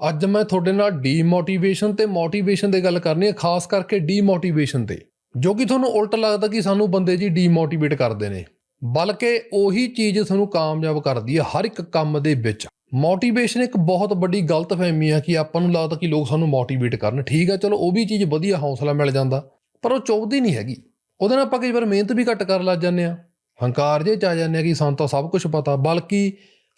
ਅੱਜ ਮੈਂ ਤੁਹਾਡੇ ਨਾਲ ਡੀਮੋਟੀਵੇਸ਼ਨ ਤੇ ਮੋਟੀਵੇਸ਼ਨ ਦੀ ਗੱਲ ਕਰਨੀ ਹੈ, ਖਾਸ ਕਰਕੇ ਡੀਮੋਟੀਵੇਸ਼ਨ ਤੇ, ਜੋ ਕਿ ਤੁਹਾਨੂੰ ਉਲਟ ਲੱਗਦਾ ਕਿ ਸਾਨੂੰ ਬੰਦੇ ਜੀ ਡੀਮੋਟੀਵੇਟ ਕਰਦੇ ਨੇ। ਬਲਕਿ ਉਹੀ ਚੀਜ਼ ਤੁਹਾਨੂੰ ਕਾਮਯਾਬ ਕਰਦੀ ਹੈ ਹਰ ਇੱਕ ਕੰਮ ਦੇ ਵਿੱਚ। ਮੋਟੀਵੇਸ਼ਨ ਇੱਕ ਬਹੁਤ ਵੱਡੀ ਗਲਤਫਹਿਮੀ ਹੈ ਕਿ ਆਪਾਂ ਨੂੰ ਲੱਗਦਾ ਕਿ ਲੋਕ ਸਾਨੂੰ ਮੋਟੀਵੇਟ ਕਰਨ। ਠੀਕ ਹੈ, ਚਲੋ ਉਹ ਵੀ ਚੀਜ਼ ਵਧੀਆ ਹੌਸਲਾ ਮਿਲ ਜਾਂਦਾ, ਪਰ ਉਹ ਚੁੱਭਦੀ ਨਹੀਂ ਹੈਗੀ। ਉਹਦੇ ਨਾਲ ਆਪਾਂ ਕਈ ਵਾਰ ਮਿਹਨਤ ਵੀ ਘੱਟ ਕਰ ਲੱਗ ਜਾਂਦੇ ਆ ਹੰਕਾਰ ਜੇ ਚ ਆ ਜਾਂਦੇ ਆ ਕਿ ਸਾਨੂੰ ਤਾਂ ਸਭ ਕੁਝ ਪਤਾ, ਬਲਕਿ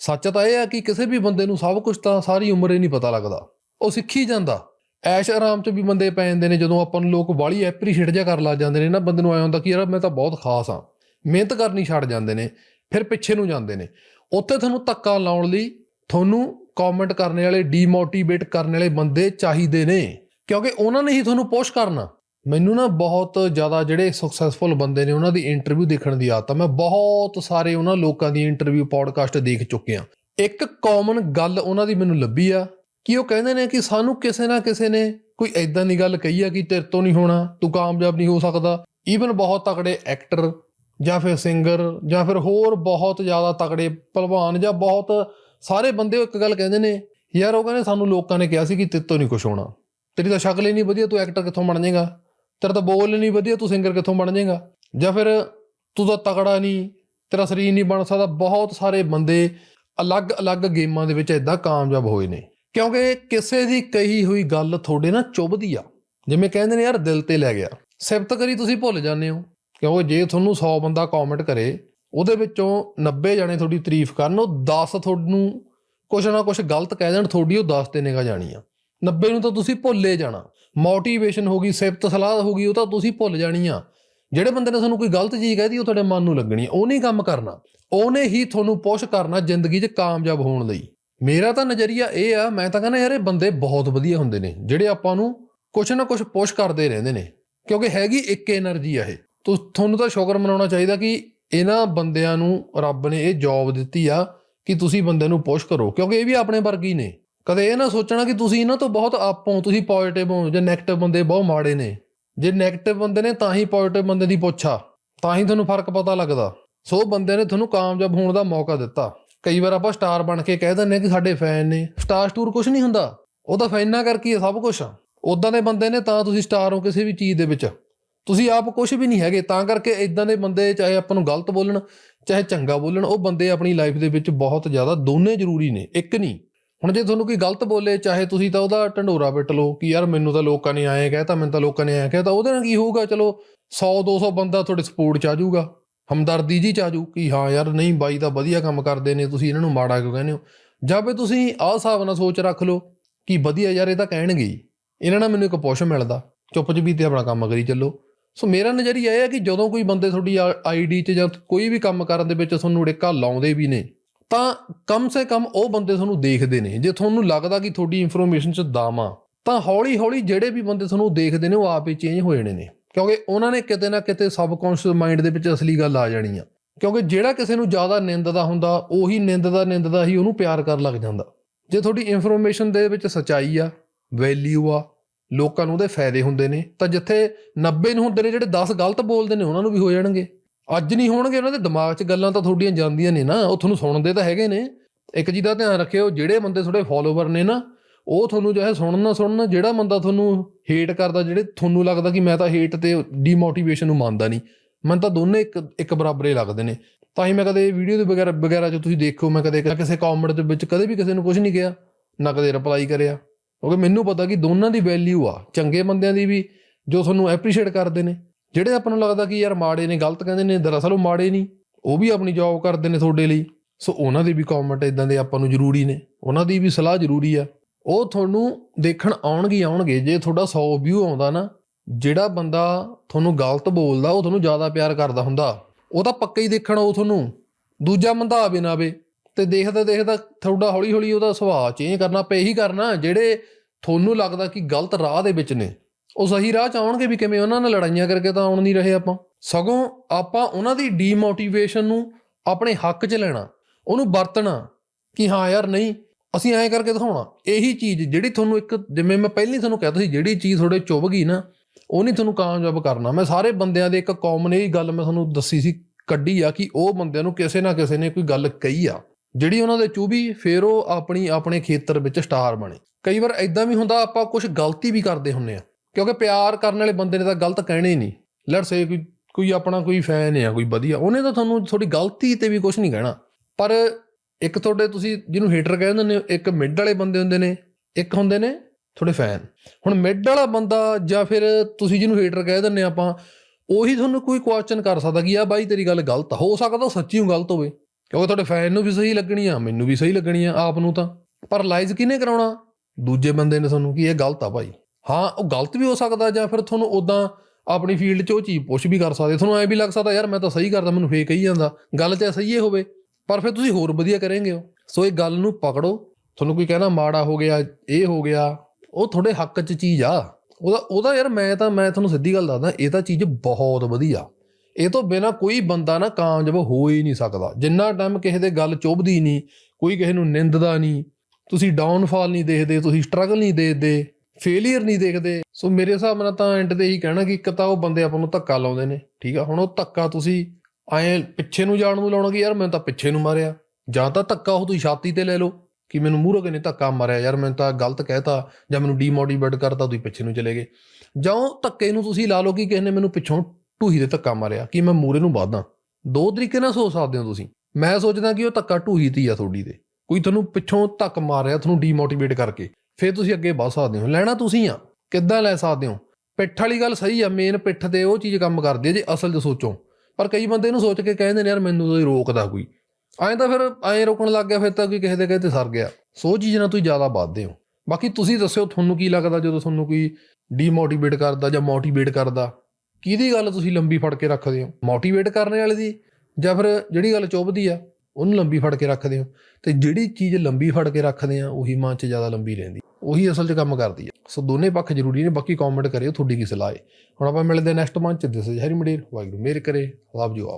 ਸੱਚ ਤਾਂ ਇਹ ਆ ਕਿ ਕਿਸੇ ਵੀ ਬੰਦੇ ਨੂੰ ਸਭ ਕੁਝ ਤਾਂ ਸਾਰੀ ਉਮਰ ਹੀ ਨਹੀਂ ਪਤਾ ਲੱਗਦਾ। ਉਹ ਸਿੱਖੀ ਜਾਂਦਾ। ਐਸ਼ ਆਰਾਮ ਚ ਵੀ ਬੰਦੇ ਪੈ ਜਾਂਦੇ ਨੇ, ਜਦੋਂ ਆਪਾਂ ਨੂੰ ਲੋਕ ਬਾਲੀ ਐਪਰੀਸ਼ੀਏਟ ਜਿਹਾ ਕਰਨ ਲੱਗ ਜਾਂਦੇ ਨੇ ਨਾ, ਬੰਦੇ ਨੂੰ ਆਇਆ ਹੁੰਦਾ ਕਿ ਯਾਰ ਮੈਂ ਤਾਂ ਬਹੁਤ ਖਾਸ ਆ। ਮਿਹਨਤ ਕਰਨੀ ਛੱਡ ਜਾਂਦੇ ਨੇ, ਫਿਰ ਪਿੱਛੇ ਨੂੰ ਜਾਂਦੇ ਨੇ। ਉੱਥੇ ਤੁਹਾਨੂੰ ਧੱਕਾ ਲਾਉਣ ਲਈ ਤੁਹਾਨੂੰ ਕਮੈਂਟ ਕਰਨ ਵਾਲੇ ਡੀਮੋਟੀਵੇਟ ਕਰਨ ਵਾਲੇ ਬੰਦੇ ਚਾਹੀਦੇ ਨੇ। ਕਿਉਂਕਿ ਉਹਨਾਂ ਨੇ ਹੀ ਤੁਹਾਨੂੰ ਪੁਸ਼ ਕਰਨਾ। ਮੈਨੂੰ ਨਾ ਬਹੁਤ ਜ਼ਿਆਦਾ ਜਿਹੜੇ ਸਕਸੈਸਫੁਲ ਬੰਦੇ ਨੇ ਉਹਨਾਂ ਦੀ ਇੰਟਰਵਿਊ ਦੇਖਣ ਦੀ ਆਦਤ ਆ। ਮੈਂ ਬਹੁਤ ਸਾਰੇ ਉਹਨਾਂ ਲੋਕਾਂ ਦੀ ਇੰਟਰਵਿਊ ਪੋਡਕਾਸਟ ਦੇਖ ਚੁੱਕਿਆ ਇੱਕ ਕਾਮਨ ਗੱਲ ਉਹਨਾਂ ਦੀ ਮੈਨੂੰ ਲੱਭੀ ਆ ਕਿ ਉਹ ਕਹਿੰਦੇ ਨੇ ਕਿ ਸਾਨੂੰ ਕਿਸੇ ਨਾ ਕਿਸੇ ਨੇ ਕੋਈ ਐਦਾਂ ਦੀ ਗੱਲ ਕਹੀ ਆ ਕਿ ਤੇਰੇ ਤੋਂ ਨਹੀਂ ਹੋਣਾ, ਤੂੰ ਕਾਮਯਾਬ ਨਹੀਂ ਹੋ ਸਕਦਾ। ਈਵਨ ਬਹੁਤ ਤਕੜੇ ਐਕਟਰ ਜਾਂ ਫਿਰ ਸਿੰਗਰ ਜਾਂ ਫਿਰ ਹੋਰ ਬਹੁਤ ਜ਼ਿਆਦਾ ਤਕੜੇ ਪਹਿਲਵਾਨ ਜਾਂ ਬਹੁਤ ਸਾਰੇ ਬੰਦੇ ਉਹ ਇੱਕ ਗੱਲ ਕਹਿੰਦੇ ਨੇ, ਯਾਰ ਉਹ ਕਹਿੰਦੇ ਸਾਨੂੰ ਲੋਕਾਂ ਨੇ ਕਿਹਾ ਸੀ ਕਿ ਤੇਰੇ ਤੋਂ ਨਹੀਂ ਕੁਝ ਹੋਣਾ। ਤੇਰੀ ਤਾਂ ਸ਼ਕਲ ਹੀ ਨਹੀਂ ਵਧੀਆ, ਤੂੰ ਐਕਟਰ ਕਿੱਥੋਂ ਬਣ ਜਾਏਗਾ? ਤੇਰਾ ਤਾਂ ਬੋਲ ਨਹੀਂ ਵਧੀਆ, ਤੂੰ ਸਿੰਗਰ ਕਿੱਥੋਂ ਬਣ ਜਾਏਗਾ? ਜਾਂ ਫਿਰ ਤੂੰ ਤਾਂ ਤਕੜਾ ਨਹੀਂ, ਤੇਰਾ ਸਰੀਰ ਨਹੀਂ ਬਣ ਸਕਦਾ। ਬਹੁਤ ਸਾਰੇ ਬੰਦੇ ਅਲੱਗ-ਅਲੱਗ ਗੇਮਾਂ ਦੇ ਵਿੱਚ ਇਦਾਂ ਕਾਮਯਾਬ ਹੋਏ ਨੇ। ਕਿਉਂਕਿ ਕਿਸੇ ਦੀ ਕਹੀ ਹੋਈ ਗੱਲ ਤੁਹਾਡੇ ਨਾਲ ਚੁੱਭਦੀ ਆ। ਜਿਵੇਂ ਕਹਿੰਦੇ ਨੇ, ਯਾਰ, ਦਿਲ ਤੇ ਲੈ ਗਿਆ। ਸਿਫਤ ਕਰੀ ਤੁਸੀਂ ਭੁੱਲ ਜਾਂਦੇ ਹੋ। ਕਿਉਂਕਿ ਜੇ ਤੁਹਾਨੂੰ 100 ਬੰਦਾ ਕਮੈਂਟ ਕਰੇ, ਉਹਦੇ ਵਿੱਚੋਂ 90 ਜਾਣੇ ਤੁਹਾਡੀ ਤਾਰੀਫ ਕਰਨ, ਉਹ 10 ਤੁਹਾਨੂੰ ਕੁਛ ਨਾ ਕੁਛ ਗਲਤ ਕਹਿ ਦੇਣ, ਤੁਹਾਡੀ ਉਹ 10 ਤੇ ਨਿਗਾ ਜਾਣੀ ਆ। 90 ਨੂੰ ਤਾਂ ਤੁਸੀਂ ਭੁੱਲੇ ਜਾਣਾ। ਮੋਟੀਵੇਸ਼ਨ ਹੋ ਗਈ, ਸਿਫਤ ਸਲਾਹ ਹੋ ਗਈ, ਉਹ ਤਾਂ ਤੁਸੀਂ ਭੁੱਲ ਜਾਣੀ ਆ। ਜਿਹੜੇ ਬੰਦੇ ਨੇ ਤੁਹਾਨੂੰ ਕੋਈ ਗਲਤ ਚੀਜ਼ ਕਹਿਦੀ ਉਹ ਤੁਹਾਡੇ ਮਨ ਨੂੰ ਲੱਗਣੀ ਉਹ ਨਹੀਂ ਕੰਮ ਕਰਨਾ। ਉਹਨੇ ਹੀ ਤੁਹਾਨੂੰ ਪੁਸ਼ ਕਰਨਾ ਜ਼ਿੰਦਗੀ 'ਚ ਕਾਮਯਾਬ ਹੋਣ ਲਈ। ਮੇਰਾ ਤਾਂ ਨਜ਼ਰੀਆ ਇਹ ਆ, ਮੈਂ ਤਾਂ ਕਹਿੰਦਾ ਯਾਰ ਇਹ ਬੰਦੇ ਬਹੁਤ ਵਧੀਆ ਹੁੰਦੇ ਨੇ, ਜਿਹੜੇ ਆਪਾਂ ਨੂੰ ਕੁਛ ਨਾ ਕੁਛ ਪੁਸ਼ ਕਰਦੇ ਰਹਿੰਦੇ ਨੇ। ਕਿਉਂਕਿ ਹੈਗੀ ਇੱਕ એનર્ਜੀ ਆ ਇਹ। ਤੋ ਤੁਹਾਨੂੰ ਤਾਂ ਸ਼ੁਕਰ ਮਨਾਉਣਾ ਚਾਹੀਦਾ ਕਿ ਇਹਨਾਂ ਬੰਦਿਆਂ ਨੂੰ ਰੱਬ ਨੇ ਇਹ ਜੌਬ ਦਿੱਤੀ ਆ ਕਿ ਤੁਸੀਂ ਬੰਦੇ ਨੂੰ ਪੁਸ਼ ਕਰੋ। ਕਿਉਂਕਿ ਇਹ ਵੀ ਆਪਣੇ ਵਰਗੀ ਨੇ। ਕਦੇ ਇਹ ਨਾ ਸੋਚਣਾ ਕਿ ਤੁਸੀਂ ਇਹਨਾਂ ਤੋਂ ਬਹੁਤ ਆਪੋ ਤੁਸੀਂ ਪੋਜ਼ਿਟਿਵ ਹੋ, ਜਾਂ 네ਗੇਟਿਵ ਬੰਦੇ ਬਹੁਤ ਮਾੜੇ ਨੇ। ਜੇ 네ਗੇਟਿਵ ਬੰਦੇ ਨੇ ਤਾਂ ਹੀ ਪੋਜ਼ਿਟਿਵ ਬੰਦੇ ਦੀ ਪੁੱਛਾ ਤਾਂ ਹੀ ਤੁਹਾਨੂੰ ਫ਼ਰਕ ਪਤਾ ਲੱਗਦਾ। ਸੋ ਬੰਦੇ ਨੇ ਤੁਹਾਨੂੰ ਕਾਮਯਾਬ ਹੋਣ ਦਾ ਮੌਕਾ ਦਿੱਤਾ। ਕਈ ਵਾਰ ਆਪਾਂ ਸਟਾਰ ਬਣ ਕੇ ਕਹਿ ਦਿੰਦੇ ਆ ਕਿ ਸਾਡੇ ਫੈਨ ਨੇ। ਸਟਾਰ ਸਟੂਰ ਕੁਝ ਨਹੀਂ ਹੁੰਦਾ। ਉਹ ਤਾਂ ਫੈਨਾਂ ਕਰਕੇ ਸਭ ਕੁਝ ਉਦਾਂ ਦੇ ਬੰਦੇ ਨੇ ਤਾਂ ਤੁਸੀਂ ਸਟਾਰ ਹੋ ਕਿਸੇ ਵੀ ਚੀਜ਼ ਦੇ ਵਿੱਚ। ਤੁਸੀਂ ਆਪ ਕੁਝ ਵੀ ਨਹੀਂ ਹੈਗੇ, ਤਾਂ ਕਰਕੇ ਇਦਾਂ ਦੇ ਬੰਦੇ ਚਾਹੇ ਆਪਾਂ ਨੂੰ ਗਲਤ ਬੋਲਣ, ਚਾਹੇ ਚੰਗਾ ਬੋਲਣ, ਉਹ ਬੰਦੇ ਆਪਣੀ ਲਾਈਫ ਦੇ ਵਿੱਚ ਬਹੁਤ ਜ਼ਿਆਦਾ ਦੋਨੇ ਜ਼ਰੂਰੀ ਨੇ, ਇੱਕ ਨਹੀਂ। ਹੁਣ ਜੇ ਤੁਹਾਨੂੰ ਕੋਈ ਗਲਤ ਬੋਲੇ, ਚਾਹੇ ਤੁਸੀਂ ਤਾਂ ਉਹਦਾ ਢੰਡੋਰਾ ਪਿੱਟ ਲਓ ਕਿ ਯਾਰ ਮੈਨੂੰ ਤਾਂ ਲੋਕਾਂ ਨੇ ਆਏ ਕਹਿਤਾ, ਮੈਨੂੰ ਤਾਂ ਲੋਕਾਂ ਨੇ ਆਏ ਕਹਿਤਾ, ਉਹਦੇ ਨਾਲ ਕੀ ਹੋਊਗਾ? ਚਲੋ 100 200 ਬੰਦਾ ਤੁਹਾਡੇ ਸਪੋਰਟ ਚ ਆ ਜਾਊਗਾ। ਹਮਦਰਦੀ ਜੀ ਚ ਆ ਜਾਊ ਕਿ ਹਾਂ ਯਾਰ ਨਹੀਂ ਬਾਈ ਤਾਂ ਵਧੀਆ ਕੰਮ ਕਰਦੇ ਨੇ, ਤੁਸੀਂ ਇਹਨਾਂ ਨੂੰ ਮਾੜਾ ਕਿਉਂ ਕਹਿੰਦੇ ਹੋ? ਜਾਂ ਫਿਰ ਤੁਸੀਂ ਆਹ ਹਿਸਾਬ ਨਾਲ ਸੋਚ ਰੱਖ ਲਓ ਕਿ ਵਧੀਆ ਯਾਰ ਇਹ ਤਾਂ ਕਹਿਣਗੇ ਹੀ। ਇਹਨਾਂ ਨਾਲ ਮੈਨੂੰ ਇੱਕ ਪੁਸ਼ ਮਿਲਦਾ, ਚੁੱਪ ਚਪੀਤੇ ਤੇ ਆਪਣਾ ਕੰਮ ਕਰੀ ਚੱਲੋ। ਸੋ ਮੇਰਾ ਨਜ਼ਰੀਆ ਇਹ ਹੈ ਕਿ ਜਦੋਂ ਕੋਈ ਬੰਦੇ ਤੁਹਾਡੀ ਆਈਡੀ 'ਚ ਜਾਂ ਕੋਈ ਵੀ ਕੰਮ ਕਰਨ ਦੇ ਵਿੱਚ ਤੁਹਾਨੂੰ ਡਿੱਕਾ ਲਾਉਂਦੇ ਵੀ ਨੇ ਤਾਂ ਕਮ ਸੇ ਕਮ ਉਹ ਬੰਦੇ ਤੁਹਾਨੂੰ ਦੇਖਦੇ ਨੇ। ਜੇ ਤੁਹਾਨੂੰ ਲੱਗਦਾ ਕਿ ਤੁਹਾਡੀ ਇਨਫੋਰਮੇਸ਼ਨ 'ਚ ਦਮ ਤਾਂ ਹੌਲੀ ਹੌਲੀ ਜਿਹੜੇ ਵੀ ਬੰਦੇ ਤੁਹਾਨੂੰ ਦੇਖਦੇ ਨੇ, ਉਹ ਆਪ ਹੀ ਚੇਂਜ ਹੋ ਜਾਣੇ ਨੇ। ਕਿਉਂਕਿ ਉਹਨਾਂ ਨੇ ਕਿਤੇ ਨਾ ਕਿਤੇ ਸਬਕੌਂਸ਼ੀਅਸ ਮਾਈਂਡ ਦੇ ਵਿੱਚ ਅਸਲੀ ਗੱਲ ਆ ਜਾਣੀ ਆ। ਕਿਉਂਕਿ ਜਿਹੜਾ ਕਿਸੇ ਨੂੰ ਜ਼ਿਆਦਾ ਨਿੰਦਦਾ ਹੁੰਦਾ, ਉਹੀ ਨਿੰਦਦਾ ਨਿੰਦਦਾ ਹੀ ਉਹਨੂੰ ਪਿਆਰ ਕਰਨ ਲੱਗ ਜਾਂਦਾ। ਜੇ ਤੁਹਾਡੀ ਇਨਫੋਰਮੇਸ਼ਨ ਦੇ ਵਿੱਚ ਸਚਾਈ ਆ ਵੈਲਿਊ ਆ, ਲੋਕਾਂ ਨੂੰ ਉਹਦੇ ਫਾਇਦੇ ਹੁੰਦੇ ਨੇ, ਤਾਂ ਜਿੱਥੇ 90 ਨੂੰ ਹੁੰਦੇ ਨੇ, ਜਿਹੜੇ 10 ਗਲਤ ਬੋਲਦੇ ਨੇ, ਉਹਨਾਂ ਨੂੰ ਵੀ ਹੋ ਜਾਣਗੇ। ਅੱਜ ਨਹੀਂ ਹੋਣਗੇ ਉਹਨਾਂ ਦੇ ਦਿਮਾਗ 'ਚ ਗੱਲਾਂ ਤਾਂ ਤੁਹਾਡੀਆਂ ਜਾਂਦੀਆਂ ਨੇ ਨਾ, ਉਹ ਤੁਹਾਨੂੰ ਸੁਣਦੇ ਤਾਂ ਹੈਗੇ ਨੇ। ਇੱਕ ਚੀਜ਼ ਦਾ ਧਿਆਨ ਰੱਖਿਓ, ਜਿਹੜੇ ਬੰਦੇ ਤੁਹਾਡੇ ਫਾਲੋਵਰ ਨੇ ਨਾ, ਉਹ ਤੁਹਾਨੂੰ ਚਾਹੇ ਸੁਣਨ ਨਾ ਸੁਣਨ, ਜਿਹੜਾ ਬੰਦਾ ਤੁਹਾਨੂੰ ਹੇਟ ਕਰਦਾ, ਜਿਹੜੇ ਤੁਹਾਨੂੰ ਲੱਗਦਾ ਕਿ ਮੈਂ ਤਾਂ ਹੇਟ ਤੇ ਡੀਮੋਟੀਵੇਸ਼ਨ ਨੂੰ ਮੰਨਦਾ ਨਹੀਂ, ਮੈਨੂੰ ਤਾਂ ਦੋਨੇ ਇੱਕ ਇੱਕ ਬਰਾਬਰ ਹੀ ਲੱਗਦੇ ਨੇ। ਤਾਂ ਹੀ ਮੈਂ ਕਦੇ ਵੀਡੀਓ ਦੇ ਵਗੈਰਾ ਵਗੈਰਾ ਚ ਤੁਸੀਂ ਦੇਖੋ, ਮੈਂ ਕਦੇ ਕਿਸੇ ਕਮੈਂਟ ਦੇ ਵਿੱਚ ਕਦੇ ਵੀ ਕਿਸੇ ਨੂੰ ਕੁਝ ਨਹੀਂ ਕਿਹਾ, ਨਾ ਕਦੇ ਰਿਪਲਾਈ ਕਰਿਆ। ਕਿਉਂਕਿ ਮੈਨੂੰ ਪਤਾ ਕਿ ਦੋਨਾਂ ਦੀ ਵੈਲਿਊ ਆ, ਚੰਗੇ ਬੰਦਿਆਂ ਦੀ ਵੀ, ਜੋ ਤੁਹਾਨੂੰ ਐਪਰੀਸ਼ੀਏਟ ਕਰਦੇ ਨੇ। ਜਿਹੜੇ ਆਪਾਂ ਨੂੰ ਲੱਗਦਾ ਕਿ ਯਾਰ ਮਾੜੇ ਨੇ, ਗਲਤ ਕਹਿੰਦੇ ਨੇ, ਦਰਅਸਲ ਉਹ ਮਾੜੇ ਨਹੀਂ। ਉਹ ਵੀ ਆਪਣੀ ਜੌਬ ਕਰਦੇ ਨੇ ਤੁਹਾਡੇ ਲਈ। ਸੋ ਉਹਨਾਂ ਦੇ ਵੀ ਕਮੈਂਟ ਇਦਾਂ ਦੇ ਆਪਾਂ ਨੂੰ ਜ਼ਰੂਰੀ ਨੇ। ਉਹਨਾਂ ਦੀ ਵੀ ਸਲਾਹ ਜ਼ਰੂਰੀ ਆ। ਉਹ ਤੁਹਾਨੂੰ ਦੇਖਣ ਆਉਣਗੇ ਆਉਣਗੇ। ਜੇ ਤੁਹਾਡਾ 100 ਵਿਊ ਆਉਂਦਾ ਨਾ, ਜਿਹੜਾ ਬੰਦਾ ਤੁਹਾਨੂੰ ਗਲਤ ਬੋਲਦਾ, ਉਹ ਤੁਹਾਨੂੰ ਜ਼ਿਆਦਾ ਪਿਆਰ ਕਰਦਾ ਹੁੰਦਾ। ਉਹ ਤਾਂ ਪੱਕਾ ਹੀ ਦੇਖਣ ਉਹ ਤੁਹਾਨੂੰ। ਦੂਜਾ ਬੰਦਾ ਆਵੇ ਨਾ ਆਵੇ। ਤੇ ਦੇਖਦਾ ਦੇਖਦਾ ਤੁਹਾਡਾ ਹੌਲੀ ਹੌਲੀ ਉਹਦਾ ਸੁਭਾਅ ਚੇਂਜ ਕਰਨਾ ਪਏ ਹੀ ਕਰਨਾ। ਜਿਹੜੇ ਤੁਹਾਨੂੰ ਲੱਗਦਾ ਕਿ ਗਲਤ ਰਾਹ ਦੇ ਵਿੱਚ ਨੇ। ਉਹ ਸਹੀ ਰਾਹ ਚ ਆਉਣਗੇ ਵੀ ਕਿਵੇਂ ਉਹਨਾਂ ਨਾਲ ਲੜਾਈਆਂ ਕਰਕੇ ਤਾਂ ਆਉਣ ਨਹੀਂ ਰਹੇ ਆਪਾਂ। ਸਗੋਂ ਆਪਾਂ ਉਹਨਾਂ ਦੀ ਡੀਮੋਟੀਵੇਸ਼ਨ ਨੂੰ ਆਪਣੇ ਹੱਕ 'ਚ ਲੈਣਾ, ਉਹਨੂੰ ਵਰਤਣਾ ਕਿ ਹਾਂ ਯਾਰ ਨਹੀਂ, ਅਸੀਂ ਐਂ ਕਰਕੇ ਦਿਖਾਉਣਾ। ਇਹੀ ਚੀਜ਼ ਜਿਹੜੀ ਤੁਹਾਨੂੰ ਇੱਕ, ਜਿਵੇਂ ਮੈਂ ਪਹਿਲਾਂ ਹੀ ਤੁਹਾਨੂੰ ਕਹਿਤਾ ਸੀ, ਜਿਹੜੀ ਚੀਜ਼ ਤੁਹਾਡੇ ਚੁੱਭ ਗਈ ਨਾ, ਉਹ ਨਹੀਂ ਤੁਹਾਨੂੰ ਕਾਮਯਾਬ ਕਰਨਾ। ਮੈਂ ਸਾਰੇ ਬੰਦਿਆਂ ਦੇ ਇੱਕ ਕਾਮਨ ਇਹ ਗੱਲ ਮੈਂ ਤੁਹਾਨੂੰ ਦੱਸੀ ਸੀ, ਕੱਢੀ ਆ ਕਿ ਉਹ ਬੰਦਿਆਂ ਨੂੰ ਕਿਸੇ ਨਾ ਕਿਸੇ ਨੇ ਕੋਈ ਗੱਲ ਕਹੀ ਆ। ਜਿਹੜੀ ਉਹਨਾਂ ਦੇ ਚੂਬੀ ਫਿਰ ਉਹ ਆਪਣੀ, ਆਪਣੇ ਖੇਤਰ ਵਿੱਚ ਸਟਾਰ ਬਣੇ। ਕਈ ਵਾਰ ਐਦਾਂ ਵੀ ਹੁੰਦਾ, ਆਪਾਂ ਕੁਝ ਗਲਤੀ ਵੀ ਕਰਦੇ ਹੁੰਨੇ ਆ। ਕਿਉਂਕਿ ਪਿਆਰ ਕਰਨ ਵਾਲੇ ਬੰਦੇ ਨੇ ਤਾਂ ਗਲਤ ਕਹਿਣਾ ਹੀ ਨਹੀਂ। ਲੈਟਸ ਸੇ ਕੋਈ ਕੋਈ ਆਪਣਾ ਕੋਈ ਫੈਨ ਆ, ਕੋਈ ਵਧੀਆ, ਉਹਨੇ ਤਾਂ ਤੁਹਾਨੂੰ ਤੁਹਾਡੀ ਗਲਤੀ ਤੇ ਵੀ ਕੁਝ ਨਹੀਂ ਕਹਿਣਾ। ਪਰ ਇੱਕ ਤੁਹਾਡੇ ਤੁਸੀਂ ਜਿਹਨੂੰ ਹੇਟਰ ਕਹਿ ਦਿੰਦੇ ਹੋ, ਇੱਕ ਮਿਡ ਵਾਲੇ ਬੰਦੇ ਹੁੰਦੇ ਨੇ, ਇੱਕ ਹੁੰਦੇ ਨੇ ਤੁਹਾਡੇ ਫੈਨ ਹੁਣ ਮਿਡ ਵਾਲਾ ਬੰਦਾ ਜਾਂ ਫਿਰ ਤੁਸੀਂ ਜਿਹਨੂੰ ਹੇਟਰ ਕਹਿ ਦਿੰਦੇ ਆਪਾਂ, ਉਹੀ ਤੁਹਾਨੂੰ ਕੋਈ ਕੁਐਸਚਨ ਕਰ ਸਕਦਾ ਕਿ ਆ ਬਾਈ ਤੇਰੀ ਗੱਲ ਗਲਤ ਆ। ਹੋ ਸਕਦਾ ਉਹ ਸੱਚੀ ਓ ਗਲਤ ਹੋਵੇ, ਕਿਉਂਕਿ ਤੁਹਾਡੇ ਫੈਨ ਨੂੰ ਵੀ ਸਹੀ ਲੱਗਣੀ ਆ, ਮੈਨੂੰ ਵੀ ਸਹੀ ਲੱਗਣੀ ਆ, ਆਪ ਨੂੰ ਤਾਂ। ਪਰ ਲਾਈਜ਼ ਕਿਹਨੇ ਕਰਾਉਣਾ? ਦੂਜੇ ਬੰਦੇ ਨੇ ਤੁਹਾਨੂੰ ਕਿ ਇਹ ਗਲਤ ਆ ਭਾਈ। ਹਾਂ, ਉਹ ਗਲਤ ਵੀ ਹੋ ਸਕਦਾ ਜਾਂ ਫਿਰ ਤੁਹਾਨੂੰ ਉਦਾਂ ਆਪਣੀ ਫੀਲਡ 'ਚ ਉਹ ਚੀਜ਼ ਪੁੱਛ ਵੀ ਕਰ ਸਕਦੇ। ਤੁਹਾਨੂੰ ਐ ਵੀ ਲੱਗ ਸਕਦਾ, ਯਾਰ, ਮੈਂ ਤਾਂ ਸਹੀ ਕਰਦਾ, ਮੈਨੂੰ ਫੇਕ ਕਹੀ ਜਾਂਦਾ। ਗੱਲ ਚਾਹੇ ਸਹੀ ਹੀ ਹੋਵੇ, ਪਰ ਫਿਰ ਤੁਸੀਂ ਹੋਰ ਵਧੀਆ ਕਰੇਂਗੇ ਹੋ ਸੋ ਇਹ ਗੱਲ ਨੂੰ ਪਕੜੋ। ਤੁਹਾਨੂੰ ਕੋਈ ਕਹਿਣਾ, ਮਾੜਾ ਹੋ ਗਿਆ, ਇਹ ਹੋ ਗਿਆ। ਉਹ ਤੁਹਾਡੇ ਹੱਕ 'ਚ ਚੀਜ਼ ਆ। ਉਹਦਾ ਉਹਦਾ ਯਾਰ ਮੈਂ ਤਾਂ, ਮੈਂ ਤੁਹਾਨੂੰ ਸਿੱਧੀ ਗੱਲ ਦੱਸਦਾ, ਇਹ ਤਾਂ ਚੀਜ਼ ਬਹੁਤ ਵਧੀਆ। ਇਹ ਤੋਂ ਬਿਨਾ ਕੋਈ ਬੰਦਾ ਨਾ ਕਾਮਯਾਬ ਹੋ ਹੀ ਨਹੀਂ ਸਕਦਾ। ਜਿੰਨਾ ਟਾਈਮ ਕਿਸੇ ਦੇ ਗੱਲ ਚੁੱਭਦੀ ਨਹੀਂ, ਕੋਈ ਕਿਸੇ ਨੂੰ ਨਿੰਦਦਾ ਨਹੀਂ, ਤੁਸੀਂ ਡਾਊਨਫਾਲ ਨਹੀਂ ਦੇਖਦੇ, ਤੁਸੀਂ ਸਟਰਗਲ ਨਹੀਂ ਦੇਖਦੇ ਫੇਲਿਅਰ ਨਹੀਂ ਦੇਖਦੇ। ਸੋ ਮੇਰੇ ਹਿਸਾਬ ਨਾਲ ਤਾਂ ਐਂਡ ਤੇ ਹੀ ਕਹਿਣਾ ਕਿ ਇੱਕ ਤਾਂ ਉਹ ਬੰਦੇ ਆਪਾਂ ਨੂੰ ਧੱਕਾ ਲਾਉਂਦੇ ਨੇ, ਠੀਕ ਆ? ਹੁਣ ਉਹ ਧੱਕਾ ਤੁਸੀਂ ਐਂ ਪਿੱਛੇ ਨੂੰ ਜਾਣ ਨੂੰ ਲਾਉਣਾ ਕਿ ਯਾਰ ਮੈਂ ਤਾਂ ਪਿੱਛੇ ਨੂੰ ਮਾਰਿਆ। ਜਾਂ ਤਾਂ ਧੱਕਾ ਉਹ ਤੁਸੀਂ ਛਾਤੀ ਤੇ ਲੈ ਲਓ ਕਿ ਮੈਨੂੰ ਮੂਹਰੋਂ ਕਿਨੇ ਧੱਕਾ ਮਾਰਿਆ, ਯਾਰ ਮੈਂ ਤਾਂ ਗਲਤ ਕਹਿਤਾ ਜਾਂ ਮੈਨੂੰ ਡੀਮੋਟੀਵੇਟ ਕਰਤਾ, ਤੁਸੀਂ ਪਿੱਛੇ ਨੂੰ ਚਲੇ ਗਏ। ਜਾਂ ਉਹ ਧੱਕੇ ਨੂੰ ਤੁਸੀਂ ਲਾ ਲਓ ਕਿ ਕਿਸੇ ਨੇ ਮੈਨੂੰ ਪਿੱਛੋਂ ਢੂਹੀ ਦੇ ਧੱਕਾ ਮਾਰਿਆ ਕਿ ਮੈਂ ਮੂਹਰੇ ਨੂੰ ਵਾਧਾਂ। ਦੋ ਤਰੀਕੇ ਨਾਲ ਸੋਚ ਸਕਦੇ ਹੋ ਤੁਸੀਂ। ਮੈਂ ਸੋਚਦਾ ਕਿ ਉਹ ਧੱਕਾ ਢੂਹੀ ਤੇ ਆ ਤੁਹਾਡੀ 'ਤੇ। ਕੋਈ ਤੁਹਾਨੂੰ ਪਿੱਛੋਂ ਧੱਕ ਮਾਰਿਆ, ਤੁਹਾਨੂੰ ਡੀਮੋਟੀਵੇਟ ਕਰਕੇ। ਫਿਰ ਤੁਸੀਂ ਅੱਗੇ ਵਧ ਸਕਦੇ ਹੋ। ਲੈਣਾ ਤੁਸੀਂ ਆ। ਕਿੱਦਾਂ ਲੈ ਸਕਦੇ ਹੋ? ਪਿੱਠ ਵਾਲੀ ਗੱਲ ਸਹੀ ਆ। ਮੇਨ ਪਿੱਠ ਤੇ ਉਹ ਚੀਜ਼ ਕੰਮ ਕਰਦੀ ਹੈ ਜੇ ਅਸਲ 'ਚ ਸੋਚੋ। ਪਰ ਕਈ ਬੰਦੇ ਇਹਨੂੰ ਸੋਚ ਕੇ ਕਹਿੰਦੇ ਨੇ, ਯਾਰ ਮੈਨੂੰ ਤਾਂ ਰੋਕਦਾ ਕੋਈ। ਐਂ ਤਾਂ ਫਿਰ ਐਂ ਰੋਕਣ ਲੱਗ ਗਿਆ, ਫਿਰ ਤਾਂ ਕੋਈ ਕਿਸੇ ਦੇ ਕਹੇ ਤੇ ਸਰ ਗਿਆ। ਸੋ ਚੀਜ਼ ਨਾਲ ਤੁਸੀਂ ਜ਼ਿਆਦਾ ਵੱਧਦੇ ਹੋ। ਬਾਕੀ ਤੁਸੀਂ ਦੱਸਿਓ ਤੁਹਾਨੂੰ ਕੀ ਲੱਗਦਾ ਜਦੋਂ ਤੁਹਾਨੂੰ ਕੋਈ ਡੀਮੋਟੀਵੇਟ ਕਰਦਾ ਜਾਂ ਮੋਟੀਵੇਟ ਕਰਦਾ। ਕਿਹਦੀ ਗੱਲ ਤੁਸੀਂ ਲੰਬੀ ਫੜ ਕੇ ਰੱਖਦੇ ਹੋ? ਮੋਟੀਵੇਟ ਕਰਨ ਵਾਲੇ ਦੀ ਜਾਂ ਫਿਰ ਜਿਹੜੀ ਗੱਲ ਚੁੱਭਦੀ ਆ? ਉਹਨੂੰ ਲੰਬੀ ਫੜ ਕੇ ਰੱਖਦੇ ਹੋ। ਤੇ ਜਿਹੜੀ ਚੀਜ਼ ਲੰਬੀ ਫੜ ਕੇ ਰੱਖਦੇ ਆ, ਉਹੀ ਮਨ 'ਚ ਜ਼ਿਆਦਾ ਲੰਬੀ ਰਹਿੰਦੀ ਉਹੀ ਅਸਲ 'ਚ ਕੰਮ ਕਰਦੀ ਆ। ਸੋ ਦੋਨੇ ਪੱਖ ਜ਼ਰੂਰੀ ਨੇ, ਬਾਕੀ ਕਮੈਂਟ ਕਰਿਓ ਤੁਹਾਡੀ ਕੀ ਸਲਾਹ ਹੈ ਹੁਣ ਆਪਾਂ ਮਿਲਦੇ ਨੈਕਸਟ ਮੰਥ ਚ। ਦਿਸ ਇਜ਼ ਮਡੀਰ ਵਾਹਿਗੁਰੂ ਮੇਰੇ ਕਰੇ। Love you